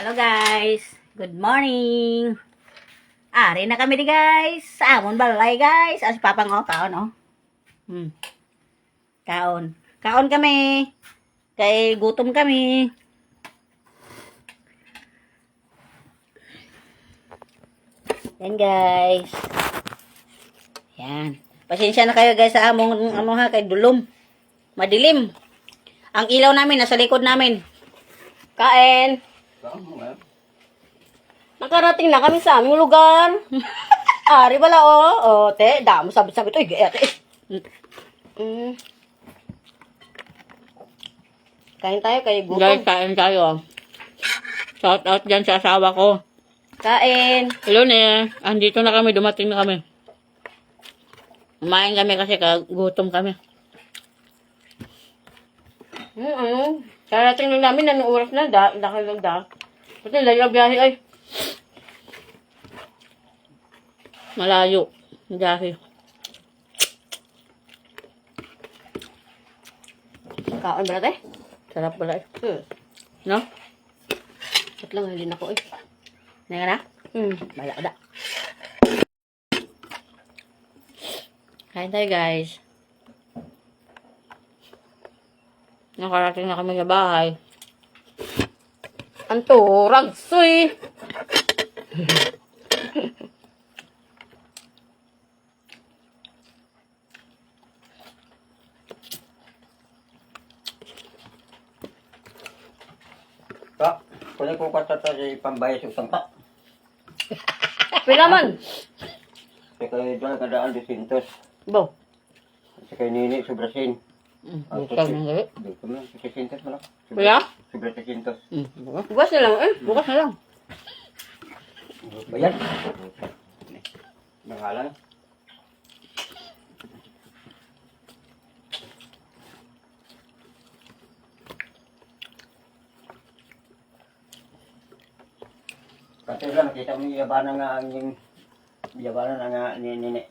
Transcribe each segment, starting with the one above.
Hello guys. Good morning. Ari na kami di guys. Sa amon balay guys. As papa ngo kaon oh. Hmm. Kaon. Kaon kami. Kay gutom kami. Yan guys. Yan. Pasensya na kayo guys sa among ano ha kay dulom. Madilim. Ang ilaw namin nasa likod namin. Kain. Nakarating na kami sa aming lugar. Ari bala oh. Oh, te, damo sabi-sabi to. Ige, te. Mm. Kain tayo kay gutom. Guys, kain tayo. Shout out dyan sa asawa ko. Kain. Hello ne, andito na kami, dumating na kami. Kumain kami kasi gutom kami. Hmm, ano? Karating lang namin, anong oras na? Da, dahil lang da. Pati layo biyahe ay. Malayo. Dahil. Kaon ba natin? Sarap pala eh. Hmm. No? Ba't lang hindi na ko eh. Naya na? Hmm. Bala ka da. Kain tayo guys. Nakarating na kami sa bahay. Ang turag, soy. Tak, kunin ko kata sa pambayad sa utang tak. Pila man. Sa kay dala kadaan di sintos. Bo. Sa kay nini sobrasin. Mm, Bukal ng gabi. Dito sa sintos mo lang. Kuya? Mm, bukas. Bukas na lang eh. Bukas na lang. Bayan. Nangalan. Kasi lang nakita mo yung yabanan nga ang yung yabanan na nga ni nini.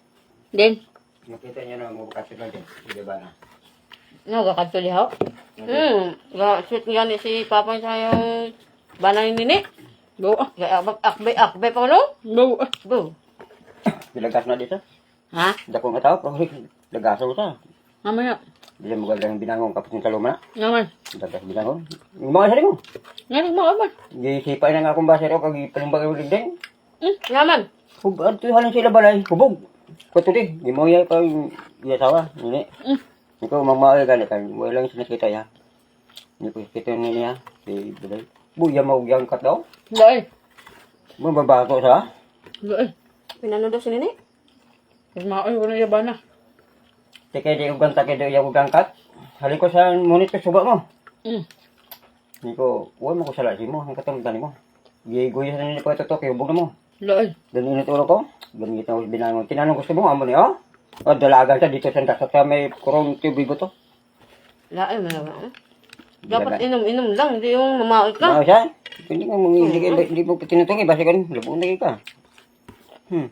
Din. Nakita niyo na mo kasi lang din, yabanan. Nagkakadtuli ho. Hmm. Ga, sweet nga ni si Papa sa yung banang nini. Go. Ga, ak- akbay, akbay pa no? Go. Bo. Bilagas na dito. Ha? Dako nga tao, pero lagaso sa. Mamaya. Bila mo gandang binangong kapag yung kaluma na. Naman. Dagas binangong. Yung mga sari mo. Ngayon mo man. Gisipay na nga akong basero kag ipalumbag yung ligdeng. Yaman. Hub, at halin sila balay. Hubog. Kuto di. Mo yan ka yung yasawa. Nini. Mm. Ikaw mamahal ka na kan. Wala lang sinakita ya. Hindi ko kita nini ya. Si balay. Buya mo yung kat daw. Dahil. Mababago sa. Dahil. Pinano daw si nini? Mas maoy ko na na. Tikay di ko ganta kay di yung kat. Halin ko sa ngunit ko suba mo. Mm. Hindi ko, huwag mo ko salasi mo. Ang katong tani mo. Gigoy sa nini pagkatutok. Hubog na mo. Dahil. Ganun ito ko. Ganun ito binangon. Tinanong gusto mo, amo niya, oh? O, dalaga siya dito sa dasot sa may kurong tubigo to. Laay mo naman. eh. Dapat inom-inom lang, hindi yung mamaot ka. Ano siya? Hindi mo, hindi, hindi, hindi mo tinutong eh. Basta ganun, labong lagi ka. Hmm.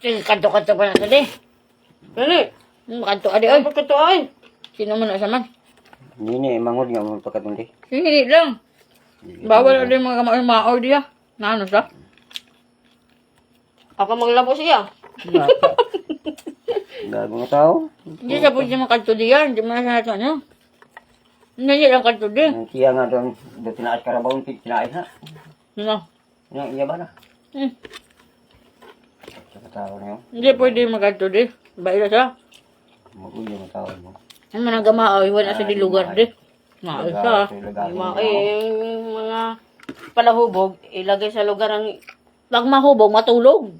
Kadto-kadto pa na ito di. Nini, Hmm, Kadto adi ay ay. pagkatuan. Sino man na man? Hindi ni, mangod nga mo pagkatundi. Hindi lang. Bawal adi mga maoy diya. Nano siya? Ako maglabo siya. Gago nga tao. Hindi siya pwede makadto diya. Hindi mo na siya nato niya. Hindi lang kadto di. Ang siya nga doon, doon tinaas karabaw, tinaas na. Ano? Yung iya ba na? Hmm. Sa tao na yun. Hindi pwede makadto di. Baila siya. Magulo yung tao mo. Ang mga maoy wala sa di lugar di. Siya. Yung mga, eh, yung mga palahubog, ilagay sa lugar ang Pag mahubog, matulog.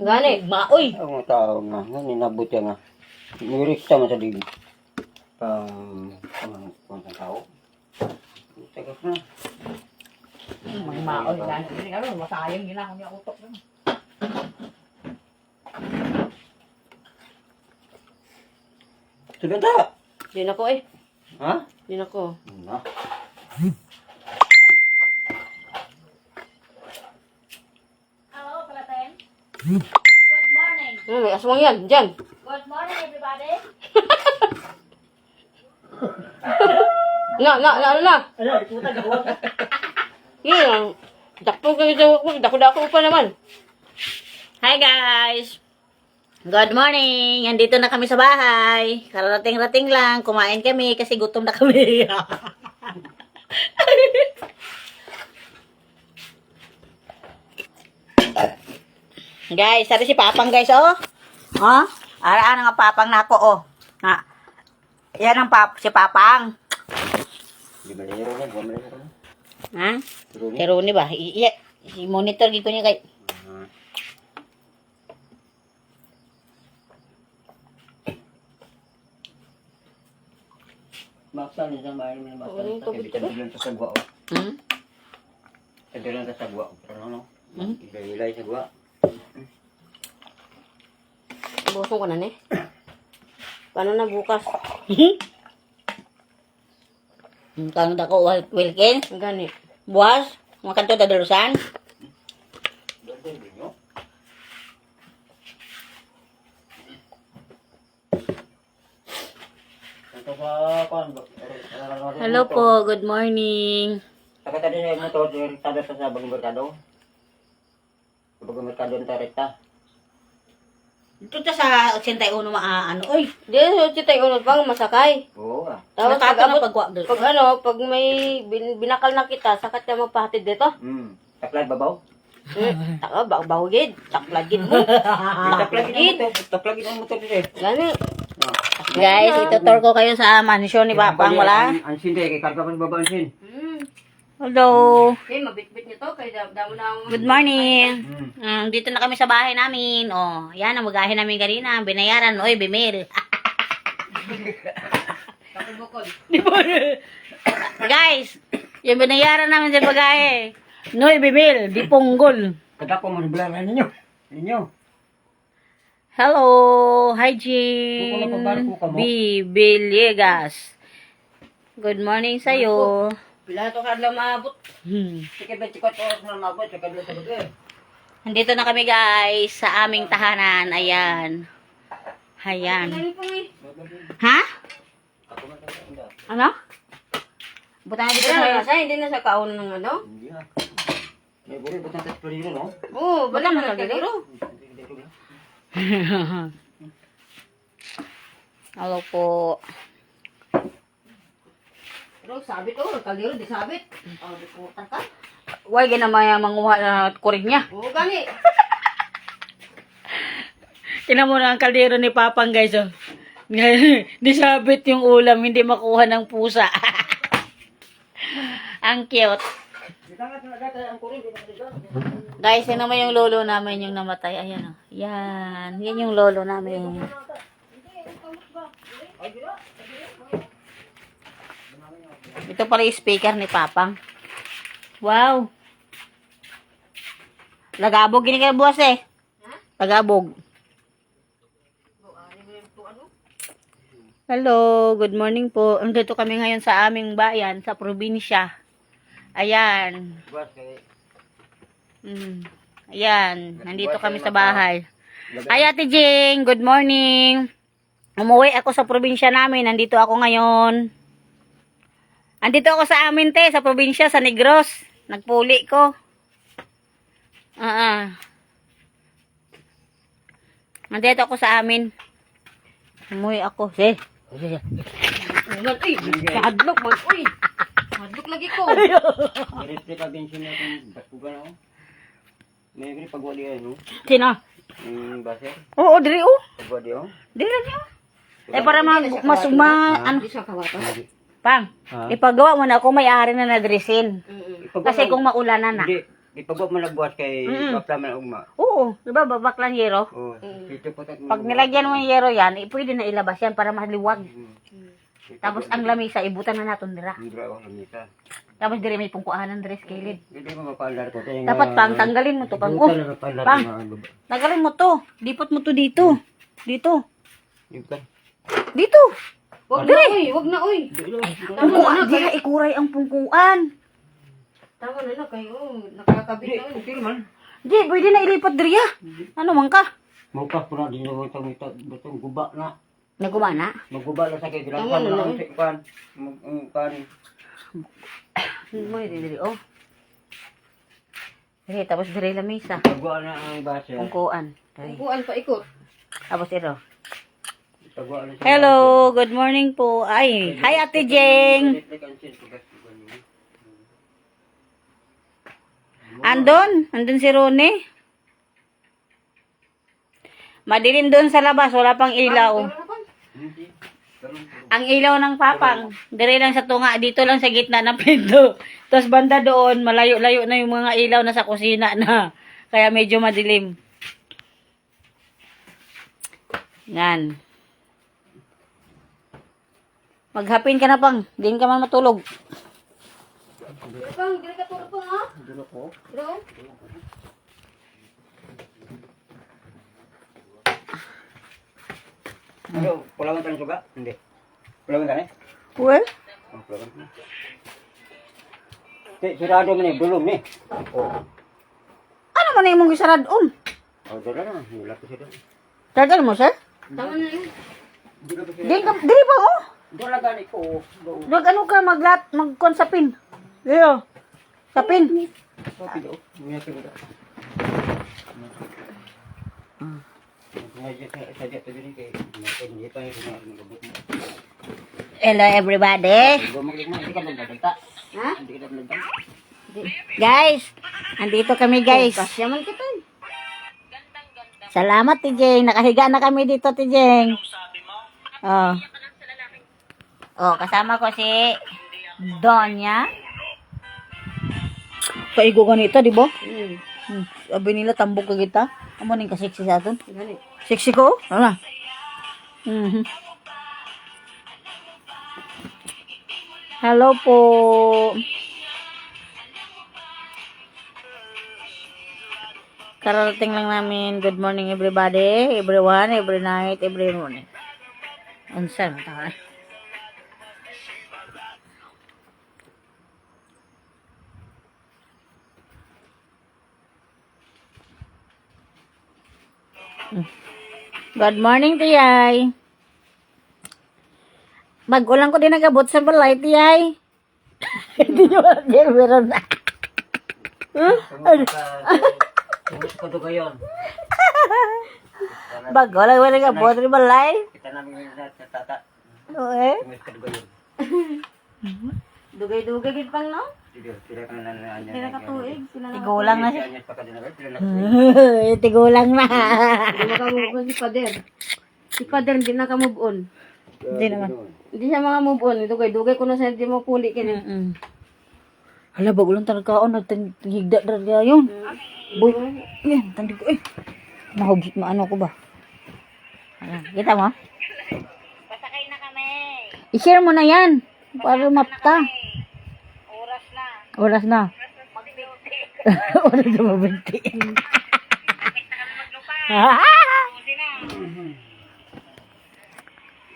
Gani. Maoy. Ang mga tao nga, nga ninabot yan nga. Nirikta mo sa digid. Pang, pang, pang, pang tao. Tagas na. Mga maoy. Hindi ka rin, masayang ginakon niya utok. Sige ta! Di na ko eh. Ha? Di na ko. Na. Hello, Palaten. Good morning. Hmm, may aswang yan, dyan. Good morning, everybody. Na, na, na, na. Hmm, dakpo kayo daw ako. Dako-dako pa naman. Hi guys! Good morning! Andito na kami sa bahay. Kararating-rating lang. Kumain kami kasi gutom na kami. guys, sabi si Papang guys, oh. Oh, ara nga Papang na ako, oh. Ha. Yan ang pap si Papang. Na? Na. Ha? Pero ni. Ni ba? I- iya, i-monitor gid ko niya kay. Maksa ni sa mo na maksa. Oo, Kasi bitan sa sagwa. Hmm? Kadilan sa sagwa. Pero ano? Hmm? Ilay sagwa. Busong ko na ni. Paano na bukas? Ang dako Wil- Wilkin, Gani. buwas, mga kanto dadalusan. Hello po, good morning. Saka tadi saya motor dari tada sa sa bagong merkado. Sa bagong merkado ng rekta. Dito ta sa 81 maa ano, oy. Di, chitay unod pang masakay. Oo ah. Tapos pag abot, pagwa dito. pag ano, pag may bin, binakal na kita, sakat ka magpahatid dito. Hmm. Taklad babaw. Hmm, taka, ba, bawagid. Taklad gid mo. Taklad gid mo. Taklad gid mo motor dito. Gani. Guys, itutur ko kayo sa mansion ni Papang wala. Ang sin kay karga pa ni baba ang sin. Hmm. Hello. Okay, mabitbit nito. Kaya dam- damo na ang... Good morning. Hmm. Mm, dito na kami sa bahay namin. Oh, yan ang magahe namin kanina. Binayaran, oy, bimil. Kapibukol. Guys, yung binayaran namin sa bagahe. Noy, bimil, di punggol. Kada ko mo bularan ninyo. Ninyo. Hello, hi Buko Jean. na pagbarko ka mo. B. Villegas. Good morning sa'yo. Pila to kadlaw maabot. Hmm. Sige ba chikot oras na mabot sa kadlo sa bagay. Nandito na kami guys sa aming tahanan. Ayan. Ayan. Eh. Ha? Sa. Ano? Buta na Hindi dito sa... nasa, hindi na sa kaon ng ano. Hindi ah. May buri butang tas peliro no. Oo, Buta bala na dito. Hello po. Pero sabit oh, kaliro di sabit. Oh, di ko ka. Huwag ginamaya manguha na kuring niya. Oo, gani. Tinan mo na ang kaldero ni Papang guys. Oh. Disabit yung ulam, hindi makuha ng pusa. ang cute. Guys, yan naman yung lolo namin yung namatay. Ayan oh. Yan. Yan yung lolo namin. Ito pala yung speaker ni Papang. Wow. Lagabog gini kayo buwas eh. Lagabog. Hello, good morning po. Andito kami ngayon sa aming bayan, sa probinsya. Ayan. Mm. Ayan, nandito kami sa bahay. Ay, Ate Jing, good morning. Umuwi ako sa probinsya namin. Nandito ako ngayon. Andito ako sa amin, te, sa probinsya, sa Negros. Nagpuli ko. Ah, ah. Nandito ako sa amin. Umuwi ako. Eh. Man, uy, hadlok man, uy. Hadlok lagi ko. Direct ka bensin na kung baskugan ako. May gri pagwa di ano. Sino? Yung base. Oo, diri, oh. Pagwa di oh. Diri niyo. Eh, para mag, mas, ma, ano, Di sa kawato. Pang, Ha? ipagawa mo na kung may-ari na nadresin. Mm. Kasi kung maulanan na. Hindi. Ipagwa mo nagbuhat kay Mm. bakla man ugma. Oo, di ba, babak lang yero. Oh, dito po tat. Pag nilagyan mo yung yero yan, eh, pwede na ilabas yan para maliwag. Tapos ang lamisa, ibutan na natin dira. Hindi ako lamisa. Tapos dire may pungkuanan dress kilid. Hindi mo mapandar ko. Kaya Dapat pang, tanggalin mo to pang. Oh, pang. tanggalin mo to. Dipot mo to dito. Dito. Dito. Wag na, uy, wag na, uy. Pungkuan, dira ikuray ang pungkuan. Tama na na kayo, nakakabit na. uy. Okay naman. Di, pwede na ilipat diri ah. Ano man ka? Maukas po na din yung itong ito. Itong guba na. Nagumana? Maguba na sa kay Tama gilang na, kan no? kan. Kan. Mo diri diri oh. Dire, tapos dire lamisa. Taguan na ang base. Kungkuan. Dire. Buwan pa ikot. Tapos ito. Hello, good morning po. Ay, hi Ate Jeng. Andon, andun si Rone. Madilim doon sa labas, wala pang ilaw. Ang ilaw ng papang, dire lang sa tunga, dito lang sa gitna ng pinto. Tapos banda doon, malayo-layo na yung mga ilaw na sa kusina na. Kaya medyo madilim. Yan. Maghapin ka na pang, din ka man matulog. Pang, dili ka turo po ha? Dulo ko. Bro? Ano, pulawan ka ng suga? Hindi. Pulawan ka na eh? Well, Oh, pulawan ka na. Ti, sirado man eh, dulom eh. Oh, ano man yung mong gisarad on? oh, dala na. Wala ko siya doon. Tagal mo, sir? Tama na yun. Di ka, di ba oh? Dala gani ko. Nag ano ka, maglat, magkon sa pin. Iyo. Sa pin. Ko daw. Ngayon mo. Hello everybody. Ha? Guys, andito kami guys. Kasyaman kita. eh. Salamat, Tijeng. Nakahiga na kami dito, Tijeng. Oh. Oh, kasama ko si Donya. Paigo ganito, di ba? Hmm. Hmm. Sabi nila, tambok ka kita. Amo ning kasiksi sa aton. Gani. Sexy ko? Ano? Mhm. Hello po. Kararating lang namin. Good morning everybody, everyone, every night, every morning. Unsa na Good morning, Tiyay. Mag-ulang ko din nagabot sa balay, Tiyay. Hindi nyo alam meron na. Tumus ko to kayon. Bago lang ko nagabot sa balay. Kita namin sa tata. Oo eh. Tumus ko to kayon. Dugay-dugay gid pang no? Sila ka na na na. Ka tuig. Sila na. Tigulang na siya. Ka na. Tigulang na. Hindi on si Pader. Si Pader hindi na ka move on. Hindi naman. Hindi siya mga move on. Dugay-dugay ko na sa hindi mo kuli kini. Mm. Hala, bago lang talaga ako. Nagtahigda talaga yun. Boy, yan, tandi ko eh. Mahubit maano ko ba? Hala, kita mo? Pasakay na kami. I-share mo na yan. Para mapta. Na. Oras na. Oras na mabinti. Oras na mabinti.